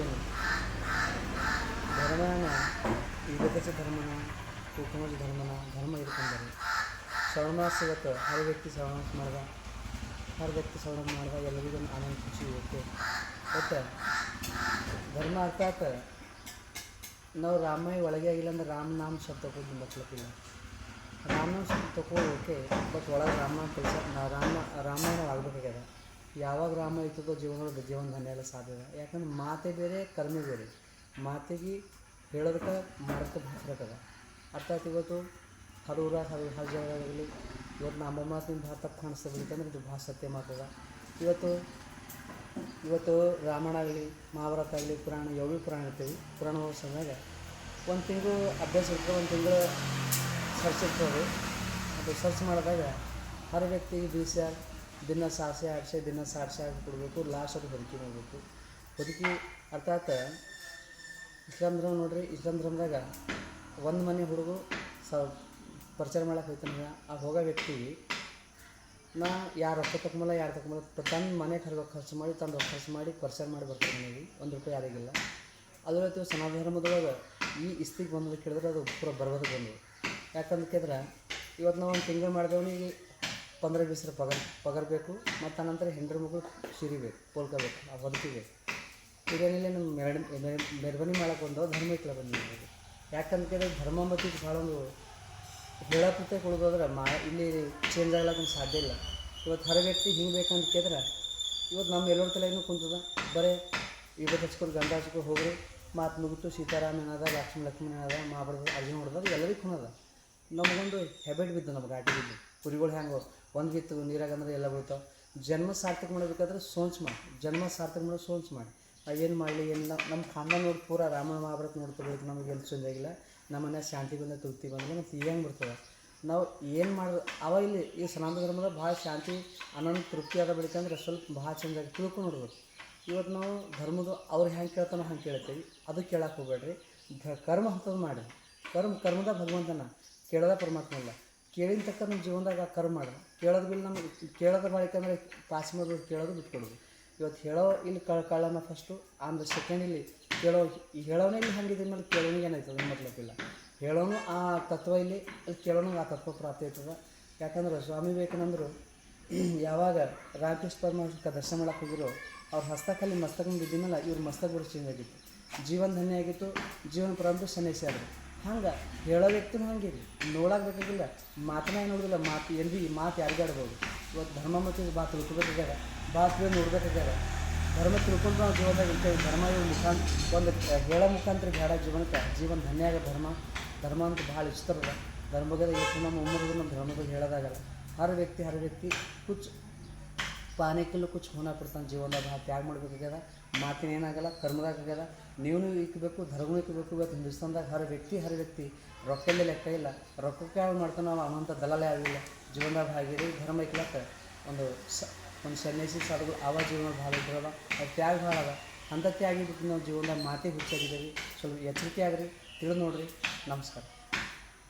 ಏನು? ಧರ್ಮನ ವಿಗತಚ ಧರ್ಮನ ಕುಕುಮಜ ಧರ್ಮನ, ಧರ್ಮ ಇಟ್ಕೊಂಡಾರೆ ಇವತ್ತು ಹರ ವ್ಯಕ್ತಿ ಶ್ರವಣ ಮಾಡ್ದ, ಹರ ವ್ಯಕ್ತಿ ಶ್ರವಣ ಮಾಡ್ದ ಎಲ್ಲರಿಗೂ ಆನಂದ ಖುಷಿ ಓಕೆ ಮತ್ತು ಧರ್ಮ ಅರ್ಥಾತ್ ನಾವು ರಾಮಯ್ಯ ಒಳಗೆ ಆಗಿಲ್ಲ ಅಂದ್ರೆ ರಾಮನಾಮ ಶಬ್ದ ತಗೊಂಡು ಬಟ್ಲಕ್ಕಿಲ್ಲ ರಾಮನಾಮ ಶಬ್ದ ತಗೋ ಓಕೆ ಬಟ್ ಒಳಗೆ ರಾಮನಾಮ ಕೆಲಸ ರಾಮ ಯಾವಾಗ ರಾಮ ಇರ್ತದೋ ಜೀವನದೊಳಗೆ ಜೀವನ ಧನ್ಯ ಎಲ್ಲ ಸಾಧ್ಯ ಇದೆ ಯಾಕಂದ್ರೆ ಮಾತೆ ಬೇರೆ, ಕರ್ಮೆ ಬೇರೆ. ಮಾತೆಗೆ ಹೇಳೋದಕ್ಕೆ ಮಾಡೋದಕ್ಕೆ ಭಾರತದ ಅರ್ಥಾತ್ ಇವತ್ತು? ಹರೂರ ಹರು ಹರ ಜಾಗದಾಗಲಿ ಇವತ್ತು ನಮ್ಮ ಮಾತಿನ ಭಾಳ ತಪ್ಪು ಕಾಣಿಸ್ತದೆ ಯಾಕಂದ್ರೆ ಇದು ಭಾಳ ಸತ್ಯ ಮಾತದ ಇವತ್ತು ಇವತ್ತು ರಾಮಾಯಣ ಆಗಲಿ ಮಹಾಭಾರತ ಆಗಲಿ, ಪುರಾಣ, ಯಾವ ಭೀ ಪುರಾಣ ಇರ್ತೀವಿ, ಪುರಾಣ ಸಮಯದಾಗ ಒಂದು ತಿಂಗಳು ಅಭ್ಯಾಸ ಇರ್ತದೆ ಒಂದು ತಿಂಗಳು ಸರ್ಚ್ ಇರ್ತದೆ ಅದು ಸರ್ಚ್ ಮಾಡಿದಾಗ ಹರ ವ್ಯಕ್ತಿಗೆ ಬೀಸ ದಿನ ಸಾರಿಸಿ ಆಡಿಸಿ ದಿನ ಸಾಡ್ಸೆ ಆಗಿ ಕೊಡಬೇಕು ಲಾಸ್ಟ್ ಅದು ಬದುಕಿ ಮಾಡಬೇಕು. ಬದುಕಿ ಅರ್ಥಾತ್ ಇಸ್ಲಾಂ ಧರ್ಮ ನೋಡ್ರಿ, ಇಸ್ಲಾಂ ಧರ್ಮದಾಗ ಒಂದು ಮನೆ ಹುಡುಗು ಸ ಪರಿಚಯ ಮಾಡಕ್ಕೆ ಹೋಗ್ತಾನೆ. ಆ ಹೋಗೋ ವ್ಯಕ್ತಿ ನಾ ಯಾರು ರೊಕ್ಕ ತಕೊಂಬಲ್ಲ ಯಾರು ತಕೊಂಬಲ್ಲ ತನ್ನ ಮನೆ ಖರ್ಚು ಖರ್ಚು ಮಾಡಿ ತಂದು ರೊಕ್ಕ ಖರ್ಚು ಮಾಡಿ ಪರಿಚಯ ಮಾಡಿ ಬರ್ತಾರೆ ಮನೆಗೆ. ಒಂದು ರೂಪಾಯಿ ಯಾರಿಗಿಲ್ಲ. ಅದು ಹೇಳ್ತೀವಿ ಸನಾತನ ಧರ್ಮದೊಳಗೆ ಈ ಇಸ್ತಿಗೆ ಬಂದ್ರೆ ಕೇಳಿದ್ರೆ ಅದು ಪೂರ ಬರ್ಬೋದು ಬಂದು ಯಾಕಂದ್ರೆ ಕೇಳಿದ್ರೆ ಇವತ್ತು ನಾವು ಒಂದು ತಿಂಗಳು ಮಾಡಿದವನಿಗೆ ಪಂದ್ರ ಬೀಸರ ಪಗಾರ ಪಗಾರ ಬೇಕು ಮತ್ತು ಅನಂತರ ಹೆಂಡ್ರ ಮಗಳು ಸಿರಿಬೇಕು ಬೇಕು ಪೋಲ್ಕೋಬೇಕು, ಆ ಬದುಕಿಗೆ. ಇದೇನಿಲ್ಲ ನಮ್ಮ ಮೆರಡ್ ಮೆರವಣಿ ಮಾಡಕ್ಕೆ ಒಂದು ಧರ್ಮ ಇಟ್ಲ ಬಂದು ಯಾಕಂತ ಕೇಳಿದ್ರೆ ಧರ್ಮ ಮತ್ತು ಭಾಳ ಒಂದು ಹೇಳಕ್ಕೆ ಕೊಡೋದಾದ್ರೆ ಮಾ, ಇಲ್ಲಿ ಚೇಂಜ್ ಆಗ್ಲಕ್ಕ ಸಾಧ್ಯ ಇಲ್ಲ. ಇವತ್ತು ಹೊರ ವ್ಯಕ್ತಿ ಹಿಂಗೆ ಬೇಕಂತ ಕೇಳಿದ್ರೆ, ಇವತ್ತು ನಮ್ಮ ಎಲ್ಲರ ತಲೆ ಏನೂ ಕುಂತದ. ಬರೇ ಇವತ್ತು ಹಚ್ಕೊಂಡು ಗಂಧ ಹಚ್ಕೊಂಡು ಹೋಗ್ರಿ, ಮಾತು ಮುಗಿತು ಸೀತಾರಾಮ ಏನದ ಲಕ್ಷ್ಮೀ ಲಕ್ಷ್ಮೀ ಏನದ ಮಹಾಭಾರತ ಅರ್ಜುನ ಹೊಡೆದ ಎಲ್ಲರಿಗೂ ಕುಣದ. ನಮಗೊಂದು ಹೆಬಿಟ್ ಬಿದ್ದು ನಮ್ಗೆ ಗಾಡಿ ಬಿದ್ದು. ಕುರಿಗಳು ಹೆಂಗೆ ಒಂದು ಬಿತ್ತು ನೀರಾಗ ಅಂದ್ರೆ ಎಲ್ಲ ಬೀಳ್ತಾವೆ. ಜನ್ಮ ಸಾರ್ಥಕ ಮಾಡಬೇಕಾದ್ರೆ ಸೋಂಚ್ ಮಾಡಿ. ಜನ್ಮ ಸಾರ್ಥಕ ಮಾಡೋದು ಸೋಂಚ್ ಮಾಡಿ. ಏನು ಮಾಡಲಿ ಏನಿಲ್ಲ ನಮ್ಮ ಖಾನ ನೋಡಿ ಪೂರ ರಾಮ ಮಹಾಭಾರತ ನೋಡ್ಕೋಬೇಕು ನಮಗೆ ಎಲ್ಲಿ ಚಂದ ಆಗಿಲ್ಲ. ನಮ್ಮ ಮನೆ ಶಾಂತಿ ಬಂದ ತೃಪ್ತಿ ಬಂದರೆ ಮತ್ತು ಹೆಂಗೆ ಬರ್ತದೆ. ನಾವು ಏನು ಮಾಡೋದು ಅವಾಗ ಇಲ್ಲಿ, ಈ ಸನಾತನ ಧರ್ಮದ ಭಾಳ ಶಾಂತಿ ಅನ್ನೋ ತೃಪ್ತಿ ಆದ ಬೆಳಿಕಂದ್ರೆ ಸ್ವಲ್ಪ ಭಾಳ ಚೆಂದಾಗಿ ತಿಳ್ಕೊಂಡು ನೋಡ್ಬೋದು ಇವತ್ತು ನಾವು ಧರ್ಮದ ಅವ್ರು ಹೆಂಗೆ ಕೇಳ್ತಾನೋ ಹಂಗೆ ಕೇಳ್ತೀವಿ. ಅದು ಕೇಳಕ್ಕೆ ಹೋಗ್ಬೇಡ್ರಿ. ಕರ್ಮ ಹಂತದ ಮಾಡಿ ಕರ್ಮ, ಕರ್ಮದ ಭಗವಂತನ ಕೇಳದ ಪರಮಾತ್ಮ ಇಲ್ಲ ಕೇಳಿದ ತಕ್ಕ ನಮ್ಮ ಜೀವನದಾಗ ಕರ್ಮ ಮಾಡಿ ಕೇಳೋದು ಬಿಲ್ ನಮ್ಗೆ ಕೇಳೋದು ಮಾಡಿಕಂದ್ರೆ ಪಾಸ್ ಮಾಡೋದು ಕೇಳೋದು ಬಿಟ್ಕೊಡೋದು. ಇವತ್ತು ಹೇಳೋ ಇಲ್ಲಿ ಕಳ್ ಕಳ್ಳನ ಫಸ್ಟು ಆಮೇಲೆ ಸೆಕೆಂಡ್ ಇಲ್ಲಿ ಕೇಳೋ ಈ ಹೇಳೋನೇ ಇಲ್ಲಿ ಹಂಗಿದ್ರ ಮೇಲೆ ಕೇಳೋನಿಗೆ ಏನಾಯ್ತದೆ ಮತ್ಲಕ್ಕಿಲ್ಲ ಹೇಳೋನು ಆ ತತ್ವ ಇಲ್ಲಿ, ಅಲ್ಲಿ ಕೇಳೋನು ಆ ತತ್ವ ಪ್ರಾಪ್ತಿ ಆಯ್ತದ. ಯಾಕಂದ್ರೆ ಸ್ವಾಮಿ ವಿವೇಕಾನಂದರು ಯಾವಾಗ ರಾಮಕೃಷ್ಣ ಪರಮಾತ್ಮ ದರ್ಶನ ಮಾಡಕ್ಕೆ ಹೋಗಿರೋ ಅವ್ರ ಹಸ್ತಕಲ್ಲಿ ಮಸ್ತಕ ಬಿದ್ದಿನಲ್ಲ ಇವ್ರ ಮಸ್ತಕ ಕೂಡ ಚೇಂಜ್ ಆಗಿತ್ತು. ಜೀವನ ಧನ್ಯ ಆಗಿತ್ತು. ಜೀವನ ಪ್ರಾರಂಭ ಸನ್ಯಾಸಿ ಆದರು. ಹಂಗೆ ಹೇಳೋ ವ್ಯಕ್ತಿ ಹಂಗೆ ರೀ. ನೋಡಕ್ಕೆ ಬೇಕಾಗಿಲ್ಲ ಮಾತನ್ನ ಏನು ನೋಡೋದಿಲ್ಲ. ಮಾತು ಏನು ಭೀ ಮಾತು ಯಾರಿಗೆ ಆಡ್ಬೋದು ಇವತ್ತು ಧರ್ಮ ಮತ್ತು ಬಾ ತಿಳ್ಕೊಬೇಕಾಗ್ಯದ ಬಾ ತಿಳಿ ನೋಡ್ಬೇಕಾಗ್ಯದ ಧರ್ಮ ತಿಳ್ಕೊಂಡು ನಾವು ಜೀವನದಾಗ ಇರ್ತೇವೆ. ಧರ್ಮ ಇವ್ರ ಮುಖಾಂತರ ಒಂದು ಹೇಳೋ ಮುಖಾಂತರ ಬೇಡ ಜೀವನಕ್ಕೆ. ಜೀವನ ಧನ್ಯ ಆಗ ಧರ್ಮ. ಧರ್ಮ ಅಂತ ಭಾಳ ಇಷ್ಟ ಅದ ಧರ್ಮದ ಎಷ್ಟು ನಮ್ಮ ಉಮ್ಮರಿಗೆ ನಮ್ಮ ಧರ್ಮದಾಗ ಹೇಳೋದಾಗಲ್ಲ. ಹರ ವ್ಯಕ್ತಿ ಹರ ವ್ಯಕ್ತಿ ಕುಚ್ ಪಾನೆ ಕಿಲ್ಲು ಕುಚ್ ಹೋನ ಪಡ್ತಾನೆ ಜೀವನದಾಗ. ಭಾಳ ತ್ಯಾಗ ಮಾಡ್ಬೇಕಾಗ್ಯದ. ಮಾತಿನ ಏನಾಗಲ್ಲ, ಕರ್ಮದಾಗ ಆಗ್ಯದ ನೀವು ಇಕ್ಕಬೇಕು ಧರ್ಮ ಇಕ್ಕಬೇಕು ಇವತ್ತು ಹಿಂದೂಸ್ತಾನ್ದಾಗ ಹರ ವ್ಯಕ್ತಿ ಹರ ವ್ಯಕ್ತಿ. ರೊಕ್ಕಲ್ಲೇ ಲೆಕ್ಕ ಇಲ್ಲ. ರೊಕ್ಕಕ್ಕೆ ಯಾವ ಮಾಡ್ತಾನೆ ನಾವು ಅನಂತ ದಲಾಲೆ ಆಗಿಲ್ಲ. ಜೀವನದಾಗ ಆಗಿರಿ ಧರ್ಮ ಇಕ್ಲಕ್ಕ ಒಂದು ಸ, ಒಂದು ಸನ್ಯಾಸಿ ಸಾಧುಗಳು ಆವ ಜೀವನ ಭಾಳ ಇದ್ರಲ್ಲ ಅದು ತ್ಯಾಗ ಭಾಳ ಅದ ಅಂಥ ತ್ಯಾಗಿ ಬಿಟ್ಟು ನಾವು ಜೀವನದಾಗ ಮಾತೇ ಹುಚ್ಚಾಗಿದ್ದೀವಿ ಸ್ವಲ್ಪ ಎಚ್ಚರಿಕೆ ಆಗ್ರಿ, ತಿಳಿದು ನೋಡಿರಿ. ನಮಸ್ಕಾರ.